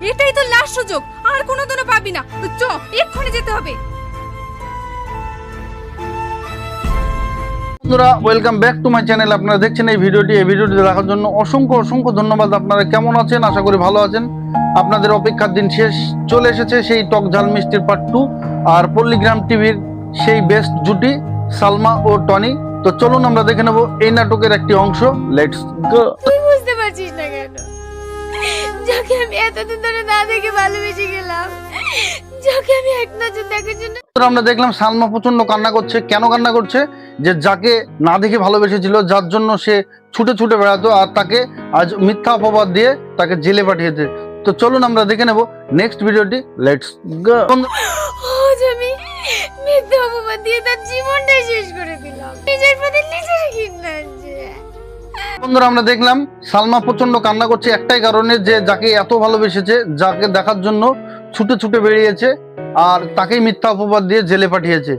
এটাই তো লাস্ট সুযোগ আর কোনোদিনও পাবি না। চ এক্ষুনি যেতে হবে। বন্ধুরা welcome back to my channel আপনারা দেখছেন এই ভিডিওটি। এই ভিডিওটি দেখার জন্য অসংখ্য অসংখ্য ধন্যবাদ। আপনারা কেমন আছেন? আশা করি ভালো আছেন। আপনাদের অপেক্ষার দিন শেষ চলে এসেছে সেই টক ঝাল মিষ্টির পার্ট টু আর পল্লীগ্রাম টিভির সেই বেস্ট জুটি সালমা ও টনি। তো চলুন আমরা দেখে নেব এই নাটকের একটি অংশ। লেটস গো তুই বুঝতে পারছিস না কেন? যাকে আমি এতদিন ধরে না দেখে ভালোবেসে গেলাম যাকে আমি এক নজর দেখার জন্য আমরা দেখলাম সালমা প্রচণ্ড কান্না করছে। কেন কান্না করছে? যে যাকে না দেখে ভালোবেসেছিল যার জন্য সে ছুটে ছুটে বেড়াতো আর তাকে আজ মিথ্যা অপবাদ দিয়ে তাকে জেলে পাঠিয়েছে। তো চলুন আমরা দেখে নেব নেক্সট ভিডিওটি লেটস গো আমি মিথ্যে অপবাদ দিয়ে তার জীবনটাই শেষ করে দিলাম। নিজের প্রতি নিজের ঘৃণা বন্ধুরা আমরা দেখলাম সালমা প্রচণ্ড কান্না করছে একটাই কারণে যে যাকে এত ভালোবেসেছে যাকে দেখার জন্য ছুটে ছুটে বেরিয়েছে আর তাকেই মিথ্যা অপবাদ দিয়ে জেলে পাঠিয়েছে।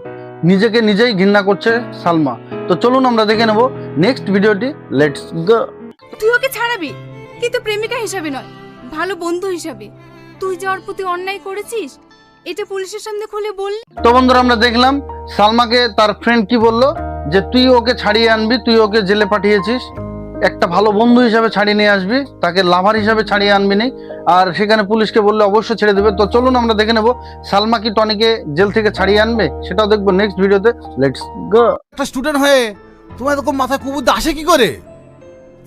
নিজেকে নিজেই ঘৃণা করছে সালমা। তো চলুন আমরা দেখে নেব নেক্সট ভিডিওটি। লেটস গো তুই ওকে ছাড়াবি? কিন্তু প্রেমিকা হিসাবে নয় ভালো বন্ধু হিসাবে। তুই যাওয়ার প্রতি অন্যায় করেছিস এটা পুলিশের সামনে খুলে বল। তো বন্ধুরা আমরা দেখলাম সালমাকে তার ফ্রেন্ড কি বলল যে তুই ওকে ছাড়িয়ে আনবি তুই ওকে জেলে পাঠিয়েছিস। একটা ভালো বন্ধু হিসাবে ছাড়িয়ে নিয়ে আসবি তাকে লাভার হিসাবে ছাড়িয়ে আনবি নি। আর সেখানে পুলিশকে বললে অবশ্যই ছেড়ে দেবে। তো চলুন আমরা দেখে নেব সালমা কি টনিকে জেল থেকে ছাড়িয়ে আনবে সেটাও দেখব নেক্সট ভিডিওতে লেটস গো একটা স্টুডেন্ট হয়ে তোমার এরকম মাথায় কুবুদ্ধি আসে কি করে?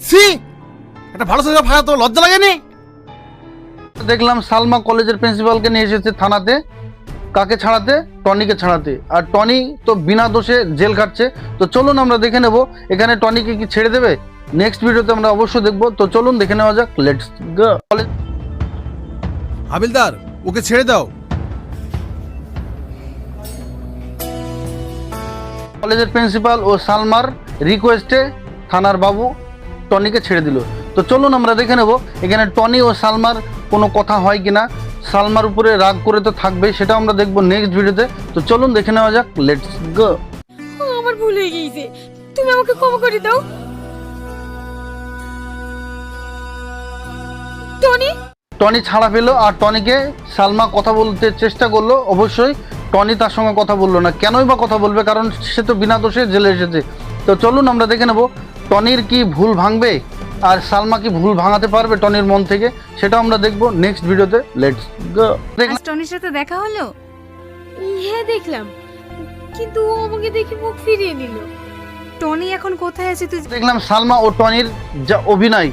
সি একটা ভালো ছেলে ভাড়া তো লজ্জা লাগেনি। দেখলাম সালমা কলেজের প্রিন্সিপালকে নিয়ে এসেছে থানাতে কাকে ছাড়াতে? টনিকে ছাড়াতে। আর টনি তো বিনা দোষে জেল খাটছে। তো চলুন আমরা দেখে নেব এখানে টনিকে কি ছেড়ে দেবে? নেক্সট ভিডিওতে আমরা অবশ্যই দেখব। তো চলুন দেখে নেওয়া যাক। লেটস গো হাবিলদার ওকে ছেড়ে দাও। কলেজের প্রিন্সিপাল ও সালমার রিকোয়েস্টে থানার বাবু টনিকে ছেড়ে দিল। তো চলুন আমরা দেখে নেব এখানে টনি ও সালমার কোনো কথা হয় কিনা। সালমার উপরে রাগ করে তো থাকবেই সেটা আমরা দেখব নেক্সট ভিডিওতে তো চলুন দেখে নেওয়া যাক। লেটস গো আমার ভুল হয়ে গিয়েছে। তুমি আমাকে ক্ষমা করে দাও। টনি? টনি ছাড়া পেল আর টনিকে সালমা কথা বলতে চেষ্টা করল। অবশ্যই টনি তার সঙ্গে কথা বলল না। কেনই বা কথা বলবে? কারণ সে তো বিনা দোষে জেলে এসেছে। তো চলুন আমরা দেখে নেব টনির কি ভুল ভাঙবে আর সালমা কি ভুল ভাঙাতে পারবে টনির মন থেকে? সেটা আমরা দেখব নেক্সট ভিডিওতে। লেটস গো টনির সাথে দেখা হলো? হ্যাঁ দেখলাম। কিন্তু ও আমাকে দেখে মুখ ফিরিয়ে নিল। টনি এখন কোথায় আছে তুই দেখলাম সালমা ও টনির যা অভিনয়।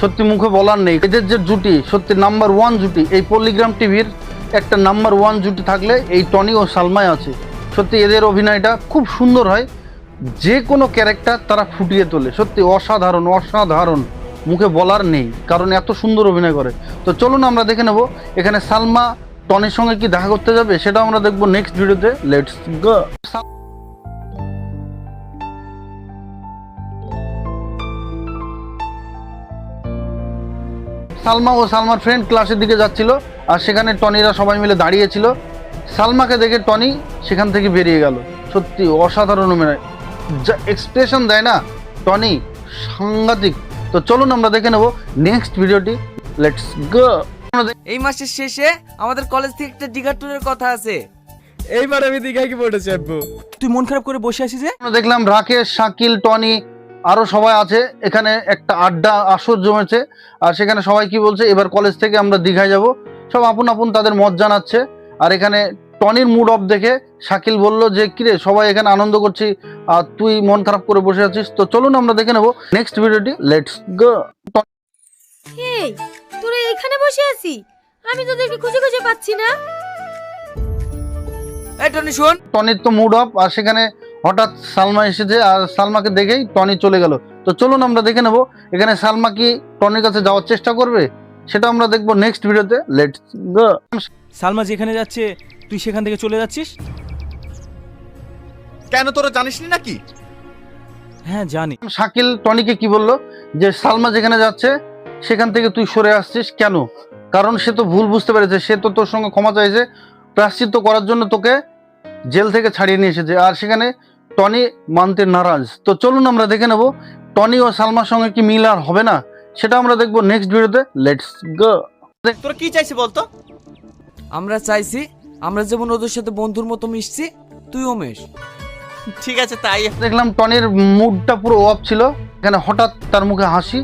সত্যি মুখে বলার নেই। এদের যে জুটি, সত্যি নাম্বার ওয়ান জুটি, এই পল্লিগ্রাম টিভির একটা নাম্বার ওয়ান জুটি থাকলে এই টনি ও সালমাই আছে। সত্যি এদের অভিনয়টা খুব সুন্দর হয়। যে কোনো ক্যারেক্টার তারা ফুটিয়ে তোলে। সত্যি অসাধারণ অসাধারণ। মুখে বলার নেই, কারণ এত সুন্দর অভিনয় করে। তো চলুন আমরা দেখে নেব, এখানে সালমা টনির সঙ্গে কি দেখা করতে যাবে, সেটাও আমরা দেখব নেক্সট ভিডিওতে লেটস গো সালমা ও সালমার ফ্রেন্ড ক্লাসের দিকে যাচ্ছিল আর সেখানে টনিরা সবাই মিলে দাঁড়িয়েছিল। সালমাকে দেখে টনি সেখান থেকে বেরিয়ে গেল। সত্যি অসাধারণ অভিনয়। যা এক্সপ্রেশন দেয় না টনি সাংঘাতিক। তো চলুন আমরা দেখে নেব নেক্সট ভিডিওটি লেটস গো এই মাসের শেষে আমাদের কলেজ থেকে একটা দীঘা ট্যুরের কথা আছে। এইবার আমি দীঘায় কি পড়ে চাপবো তুই মন খারাপ করে বসে আছিস যে? আমরা দেখলাম রাকেশ শাকিল টনি আরও সবাই আছে এখানে একটা আড্ডা আসর জমেছে আর সেখানে সবাই কি বলছে এবার কলেজ থেকে আমরা দীঘায় যাব। সব আপন আপন তাদের মত জানাচ্ছে আর এখানে টনির মুড অফ দেখে শাকিল বলল যে কিরে সবাই এখানে আনন্দ করছি আর তুই মন খারাপ করে বসে আছিস? তো চলুন আমরা দেখে নেব নেক্সট ভিডিওটি লেটস গো এই তোরা এখানে বসে আছি আমি তোদেরকে খুঁজে খুঁজে পাচ্ছি না। এই টনি শোন। টনির তো মুড অফ আর সেখানে হঠাৎ সালমা এসেছে আর সালমাকে দেখেই টনি চলে গেল। তো চলুন আমরা দেখে নেব এখানে সালমা কি টনির কাছে যাওয়ার চেষ্টা করবে? সেটা আমরা দেখব নেক্সট ভিডিওতে লেটস গো সালমা যেখানে যাচ্ছে তুই সেখান থেকে চলে যাচ্ছিস? কেন তোরা জানিসনি নাকি? হ্যাঁ জানি। শাকিল টনিকে কি বলল? যে সালমা যেখানে যাচ্ছে সেখান থেকে তুই সরে আসছিস কেন? কারণ সে তো ভুল বুঝতে পেরেছে সে তো তোর সঙ্গে ক্ষমা চাইছে প্রাশ্চিত্য করার জন্য তোকে জেল থেকে ছাড়িয়ে নিয়ে এসেছে। আর সেখানে টনি মানতে নারাজ। তো চলুন আমরা দেখে নেব টনি ও সালমার সঙ্গে কি মিল আর হবে না সেটা আমরা দেখব নেক্সট ভিডিওতে লেটস গো তোরা কি চাইছে বলতো? আমরা চাইছি আমরা যেমন ওদের সাথে বন্ধুর মতো মিশছি তুইও মেশ। ঠিক আছে তাই। দেখলাম টনির মুডটা পুরো অফ ছিল এখানে হঠাৎ তার মুখে হাসি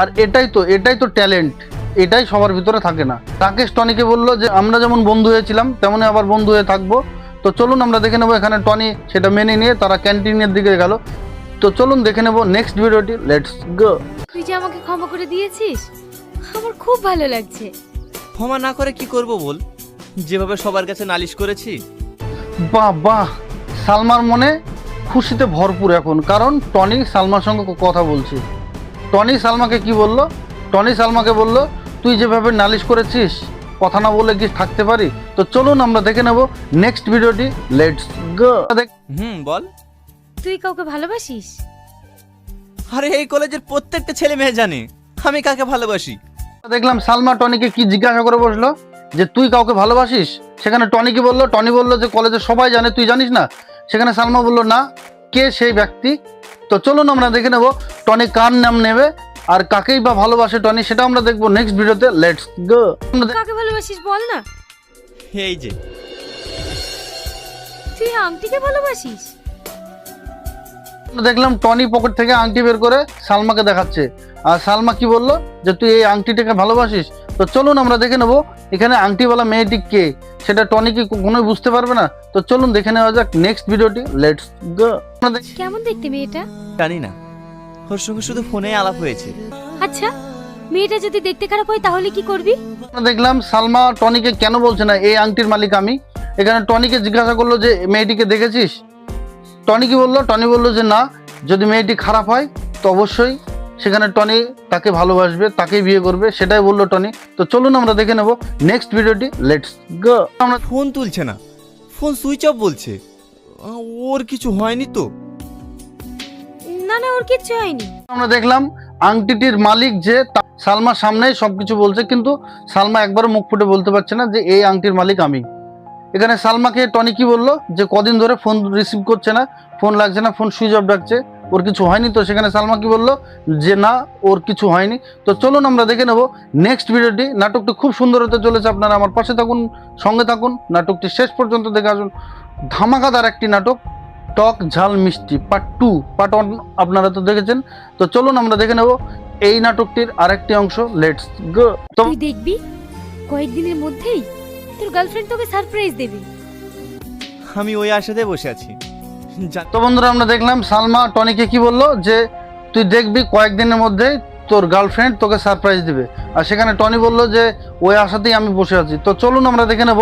আর এটাই তো এটাই তো ট্যালেন্ট এটাই সবার ভিতরে থাকে না। রাকেশ টনিকে বলল যে আমরা যেমন বন্ধু হয়েছিলাম তেমনই আবার বন্ধু হয়ে থাকব। তো চলুন আমরা দেখে নেব এখানে টনি সেটা মেনে নিয়ে তারা ক্যান্টিনের দিকে গেল। তো চলুন দেখে নেব নেক্সট ভিডিওটি লেটস গো তুই যে আমাকে ক্ষমা করে দিয়েছিস আমার খুব ভালো লাগছে। ক্ষমা না করে কি করব বল? যেভাবে সবার কাছে নালিশ করেছি। বাহ বাহ। সালমার মনে খুশিতে ভরপুর এখন কারণ টনি সালমার সঙ্গে কথা বলছে। টনি সালমাকে কি বলল? টনি সালমাকে বলল তুই যেভাবে নালিশ করেছিস কথা না বলে কি থাকতে পারি? তো চলুন আমরা দেখে নেব নেক্সট ভিডিওটি লেটস গো হুম বল। তুই কাউকে ভালোবাসিস? আরে এই কলেজের প্রত্যেকটা ছেলে মেয়ে জানে। আমি কাকে ভালোবাসি? দেখলাম সালমা টনিকে কি জিজ্ঞাসা করে বসল? যে তুই কাউকে ভালোবাসিস? সেখানে টনি কি বলল টনি বলল যে কলেজে সবাই জানে তুই জানিস না? সেখানে সালমা বলল না কে সেই ব্যক্তি? তো চলুন আমরা দেখে নেব টনি কার নাম নেবে? আর কাকেই বা ভালোবাসে টনি সেটা আমরা দেখব নেক্সট ভিডিওতে। লেটস গো কাকে ভালোবাসিস বল না। এই যে। তুই আংটিকে ভালোবাসিস? দেখলাম টনি পকেট থেকে আংটি বের করে সালমাকে দেখাচ্ছে। আর সালমা কি বলল? যে তুই এই আংটিটাকে ভালোবাসিস? তো চলুন আমরা দেখে নেব এখানে আংটিওয়ালা মেয়েটি কে? সেটা টনি কি কোনোই বুঝতে পারবে না? তো চলুন দেখে নেওয়া যাক নেক্সট ভিডিওটি। লেটস গো কেমন দেখতে মেয়েটা? জানি না। ওর সঙ্গে শুধু ফোনে আলাপ হয়েছে। আচ্ছা মেয়েটা যদি দেখতে খারাপ হয় তাহলে কি করবি? আমরা দেখলাম সালমা টনিকে কেন বলছে না এই আংটির মালিক আমি? এখানে টনিকে জিজ্ঞাসা করল যে মেয়েটিকে দেখেছিস? টনি কি বলল? টনি বলল যে না যদি মেয়েটি খারাপ হয় তো অবশ্যই সেখানে টনি তাকে ভালোবাসবে তাকেই বিয়ে করবে। সেটাই বলল টনি। তো চলুন আমরা দেখে নেব নেক্সট ভিডিওটি লেটস গো। আমরা ফোন তুলছে না ফোন সুইচ অফ বলছে। ওর কিছু হয়নি তো? না, ওর কিচ্ছু হয়নি। আমরা দেখলাম আংটিটির মালিক যে সালমার সামনেই সবকিছু বলছে, কিন্তু সালমা একবারও মুখ ফুটে বলতে পারছে না যে এই আংটির মালিক আমি। এখানে সালমাকে টনি কি বলল? যে কদিন ধরে ফোন রিসিভ করছে না, ফোন লাগছে না, ফোন সুইচ অফ ডাকছে, ওর কিছু হয়নি তো? সেখানে সালমা কি বলল? যে না, ওর কিছু হয়নি। তো চলুন আমরা দেখে নেব নেক্সট ভিডিওটি নাটকটি খুব সুন্দর হতে চলেছে, আপনারা আমার পাশে থাকুন, সঙ্গে থাকুন। নাটকটি শেষ পর্যন্ত দেখে আসুন। ধামাকাদার একটি নাটক। টক ঝাল মিষ্টি পার্ট টু পার্ট ওয়ান আপনারা তো দেখেছেন। তো চলুন আমরা দেখে নেব এই নাটকটির আরেকটি অংশ। লেটস গো তুই দেখবি কয়েকদিনের মধ্যেই তোর গার্লফ্রেন্ড তোকে সারপ্রাইজ দেবে। আমি ওই আশাতে বসে আছি। তো বন্ধুরা আমরা দেখলাম সালমা টনিকে কি বলল যে তুই দেখবি কয়েকদিনের মধ্যেই তোর গার্লফ্রেন্ড তোকে সারপ্রাইজ দিবে। আর সেখানে টনি বলল যে ওই আশাতেই আমি বসে আছি। তো চলুন আমরা দেখে নেব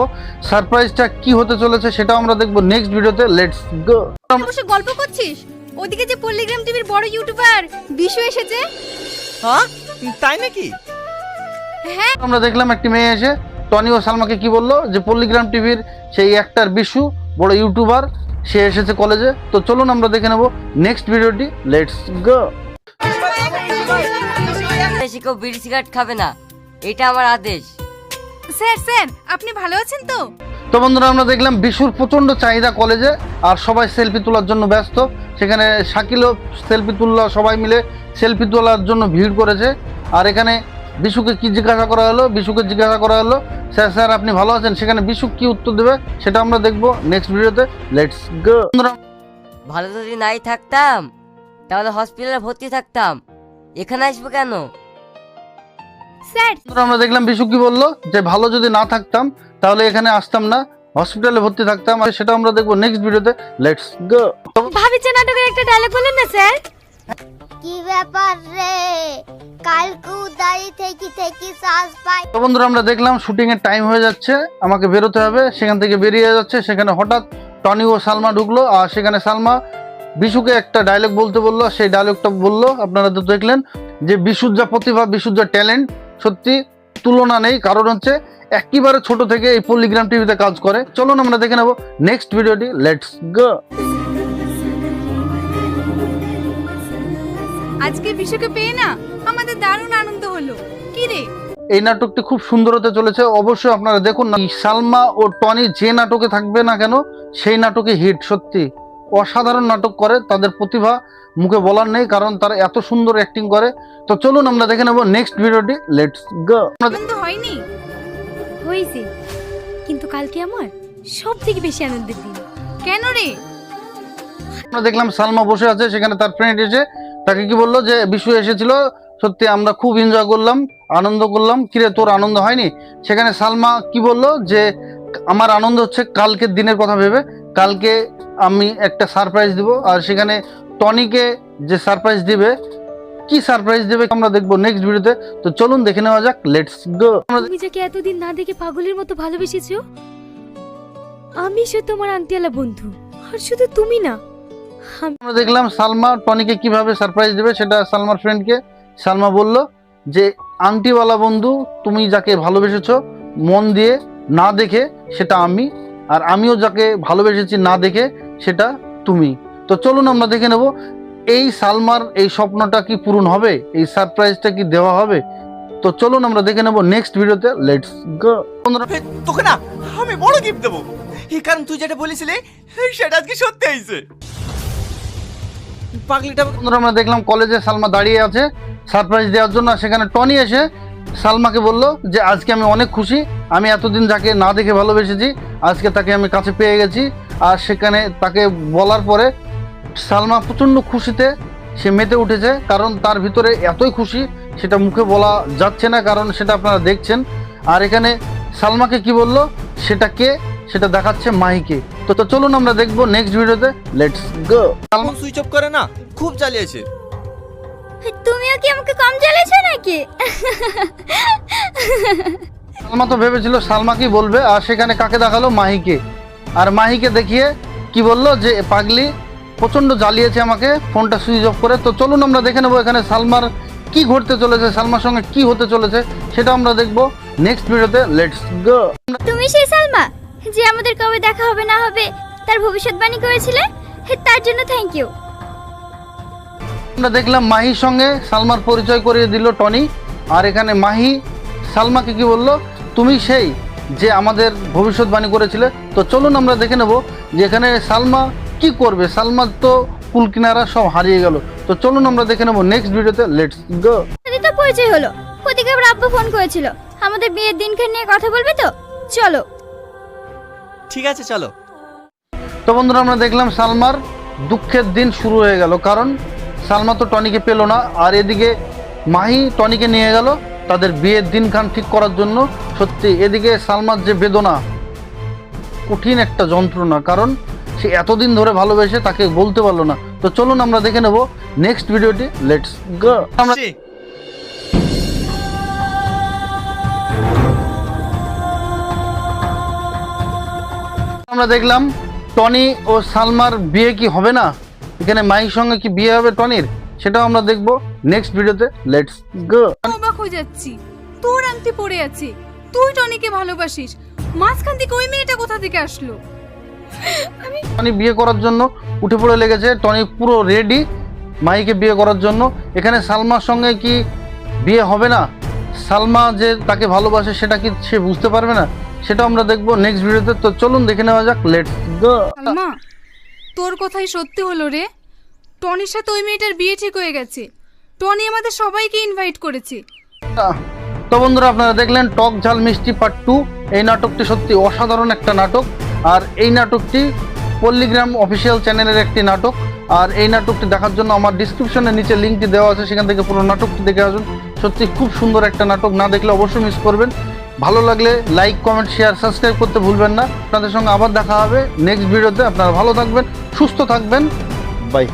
সারপ্রাইজটা কি হতে চলেছে সেটাও আমরা দেখব নেক্সট ভিডিওতে লেটস গো বসে গল্প করছিস? ওদিকে যে পল্লিগ্রাম টিভির বড় ইউটিউবার বিশু এসেছে। হ্যাঁ? তাই নাকি? হ্যাঁ। আমরা দেখলাম একটি মেয়ে এসে টনি ও সালমাকে কি বলল যে পল্লিগ্রাম টিভির সেই একটার বিশু বড় ইউটিউবার সে এসেছে কলেজে তো চলুন আমরা দেখে নেব নেক্সট ভিডিওটি লেটস গো বেশি কেউ বিড়ি সিগারেট খাবে না। এটা আমার আদেশ। স্যার স্যার আপনি ভালো আছেন তো? তো বন্ধুরা আমরা দেখলাম বিশুর প্রচণ্ড চাহিদা কলেজে আর সবাই সেলফি তোলার জন্য ব্যস্ত। সেখানে শাকিলও সেলফি তুললা সবাই মিলে সেলফি তোলার জন্য ভিড় করেছে। আর এখানে বিশুকে কি জিজ্ঞাসা করা হলো? বিশুকে জিজ্ঞাসা করা হলো স্যার স্যার আপনি ভালো আছেন? সেখানে বিশু কি উত্তর দেবে সেটা আমরা দেখব নেক্সট ভিডিওতে লেটস গো ভালো যদি নাই থাকতাম তাহলে হসপিটালে ভর্তি থাকতাম। এখানে আসব কেন? স্যার। আমরা দেখলাম বিশু কি বলল? যে ভালো যদি না থাকতাম তাহলে এখানে আসতাম না। হসপিটালে ভর্তি থাকতাম। আর সেটা আমরা দেখব নেক্সট ভিডিওতে লেটস গো ভাবিছে নাটকের একটা ডায়লগ বলেন না স্যার? কি ব্যাপার রে? কালকে দাঁড়িয়ে থেকে থেকে শ্বাস পাই। তো বন্ধুরা আমরা দেখলাম শুটিং এর টাইম হয়ে যাচ্ছে। আমাকে বেরোতে হবে। সেখান থেকে বেরিয়ে যাচ্ছে। সেখানে হঠাৎ টনি ও সালমা ঢুকলো। আর সেখানে সালমা বিশুকে একটা ডায়লগ বলতে বলল সেই ডায়লগটা বলল আপনারা তো দেখলেন যে বিশুর যা প্রতিভা বিশুর যা ট্যালেন্ট সত্যি তুলনা নেই। কারণ হচ্ছে একেবারে ছোট থেকে এই পল্লিগ্রাম টিভিতে কাজ করে। চলুন আমরা দেখে নেব নেক্সট ভিডিওটি লেটস গো আজকে বিশুকে পেয়ে না আমাদের দারুণ আনন্দ হলো। কি রে? এই নাটকটি খুব সুন্দর হতে চলেছে। অবশ্যই আপনারা দেখুন না সালমা ও টনি যে নাটকে থাকবে না কেন সেই নাটকে হিট সত্যি। অসাধারণ নাটক করে তাদের প্রতিভা মুখে বলার নেই কারণ তারা এত সুন্দর অ্যাক্টিং করে। তো চলুন আমরা দেখে নেব নেক্সট ভিডিওটি লেটস গো হয়নি। হয়েছে। কিন্তু কালকে আমার সব থেকে বেশি আনন্দের দিন। কেন রে? আমরা দেখলাম সালমা বসে আছে সেখানে তার ফ্রেন্ড এসে তাকে কি বলল যে বিশু এসেছিল সত্যি আমরা খুব এনজয় করলাম আনন্দ করলাম। কিরে তোর আনন্দ হয়নি? সেখানে সালমা কি বলল যে আমার আনন্দ হচ্ছে কালকের দিনের কথা ভেবে কালকে আমি একটা সারপ্রাইজ দিব আর সেখানে টনিকে যে সারপ্রাইজ দিবে কি সারপ্রাইজ দেবে আমরা দেখব নেক্সট ভিডিওতে তো। চলুন দেখে নেওয়া যাক লেটস গো তুমি যাকে এতদিন না দেখে পাগলের মতো ভালোবেসেছো? আমি সে তোমার আংটিওয়ালা বন্ধু আর শুধু তুমি না। আমরা দেখলাম সালমা টনিকে কীভাবে সারপ্রাইজ দেবে সেটা সালমার ফ্রেন্ডকে সালমা বলল যে আংটিওয়ালা বন্ধু তুমি যাকে ভালোবেসেছো মন দিয়ে না দেখে সেটা আমি আর আমিও যাকে ভালোবেসেছি না দেখে সেটা তুমি। তো চলুন আমরা দেখে নেব এই সালমার এই স্বপ্নটা কি পূরণ হবে? এই সারপ্রাইজটা কি দেওয়া হবে? তো চলুন আমরা দেখে নেব নেক্সট ভিডিওতে লেটস গো তোকে না আমি বড় গিফট দেবো। এই কারণ তুই যেটা বলেছিলি সেটা আজকে সত্যি হয়েছে। পাগলিটা বন্ধুরা আমরা দেখলাম কলেজে সালমা দাঁড়িয়ে আছে সারপ্রাইজ দেওয়ার জন্য সেখানে টনি এসে সালমাকে বলল যে আজকে আমি অনেক খুশি আমি এতদিন যাকে না দেখে ভালোবেসেছি আজকে তাকে আমি কাছে পেয়ে গেছি আর সেখানে তাকে বলার পরে সালমা প্রচণ্ড খুশিতে সে মেতে উঠেছে কারণ তার ভিতরে এতই খুশি সেটা মুখে বলা যাচ্ছে না কারণ সেটা আপনারা দেখছেন। আর এখানে সালমাকে কি বলল? সেটা কে? সেটা দেখাচ্ছে মাহিকে। তো তো চলুন আমরা দেখব নেক্সট ভিডিওতে let's go Salma switch off করে না খুব চালিয়েছে। তুমিও কি আমাকে কম জ্বালেছো নাকি? সালমা তো ভেবেছিল সালমা কি বলবে আর সেখানে কাকে দেখাল? মাহিকে। আর মাহিকে দেখিয়ে কি বলল যে পাগলি প্রচণ্ড জ্বালিয়েছে আমাকে ফোনটা সুইচ অফ করে। তো চলুন আমরা দেখে নেব এখানে সালমার কি ঘটতে চলেছে সালমার সঙ্গে কি হতে চলেছে সেটা আমরা দেখব নেক্সট ভিডিওতে। লেটস গো তুমি সেই সালমা যে আমাদের কবে দেখা হবে না হবে তার ভবিষ্যৎবাণী করেছিলে? তার জন্য থ্যাংক ইউ আমরা দেখলাম মাহির সঙ্গে সালমার পরিচয় করিয়ে দিল টনি আর এখানে মাহি সালমাকে কি বলল তুমি সেই যে আমাদের ভবিষ্যৎবাণী করেছিলে। তো চলুন আমরা দেখে নেব যে এখানে সালমা কি করবে। সালমা তো কুল কিনারা সব হারিয়ে গেল। তো চলুন আমরা দেখে নেব নেক্সট ভিডিওতে লেটস গো তো পরিচয় হলো। ওদিকে আবার আব্বু ফোন করেছিল। আমাদের বিয়ের দিনখান নিয়ে কথা বলবে তো? চলো। ঠিক আছে চলো। তো বন্ধুরা আমরা দেখলাম সালমার দুঃখের দিন শুরু হয়ে গেল। কারণ সালমা তো টনিকে পেল না। আর এদিকে মাহি টনিকে নিয়ে গেল। তাদের বিয়ের দিনখান ঠিক করার জন্য সত্যি এদিকে সালমার যে বেদনা কঠিন একটা যন্ত্রণা কারণ সে এতদিন ধরে ভালোবেসে তাকে বলতে পারল না। তো চলুন আমরা দেখে নেব নেক্সট ভিডিওটি লেটস গো আমরা আমরা দেখলাম টনি ও সালমার বিয়ে কি হবে না? এখানে মাহির সঙ্গে কি বিয়ে হবে টনির? সেটাও আমরা দেখব। নেক্সট ভিডিওতে লেটস গো অবাক হয়ে যাচ্ছি। তোর আংটি পড়ে আছে। তুই টনিকে ভালোবাসিস। মাঝখান থেকে ওই মেয়েটা কোথা থেকে আসলো? টনি বিয়ে করার জন্য উঠে পড়ে লেগেছে। টনি পুরো রেডি মাইকে বিয়ে করার জন্য। এখানে সালমার সঙ্গে কি বিয়ে হবে না? সালমা যে তাকে ভালোবাসে সেটা কি সে বুঝতে পারবে না? সেটা আমরা দেখব নেক্সট ভিডিওতে তো চলুন দেখে নেওয়া যাক লেটস গো সালমা তোর কথাই সত্যি হলো রে। টনির সাথে ওই মেয়েটার বিয়ে ঠিক হয়ে গেছে। টনি আমাদের সবাইকে ইনভাইট করেছে। তো বন্ধুরা আপনারা দেখলেন টক ঝাল মিষ্টি পার্ট টু এই নাটকটি সত্যি অসাধারণ একটা নাটক। আর এই নাটকটি পল্লীগ্রাম অফিসিয়াল চ্যানেলের একটি নাটক। আর এই নাটকটি দেখার জন্য আমার ডিসক্রিপশনে নিচে লিঙ্কটি দেওয়া আছে, সেখান থেকে পুরো নাটকটি দেখে আসুন। সত্যি খুব সুন্দর একটা নাটক, না দেখলে অবশ্যই মিস করবেন। ভালো লাগলে লাইক কমেন্ট শেয়ার সাবস্ক্রাইব করতে ভুলবেন না। আপনাদের সঙ্গে আবার দেখা হবে নেক্সট ভিডিওতে আপনারা ভালো থাকবেন, সুস্থ থাকবেন। বাই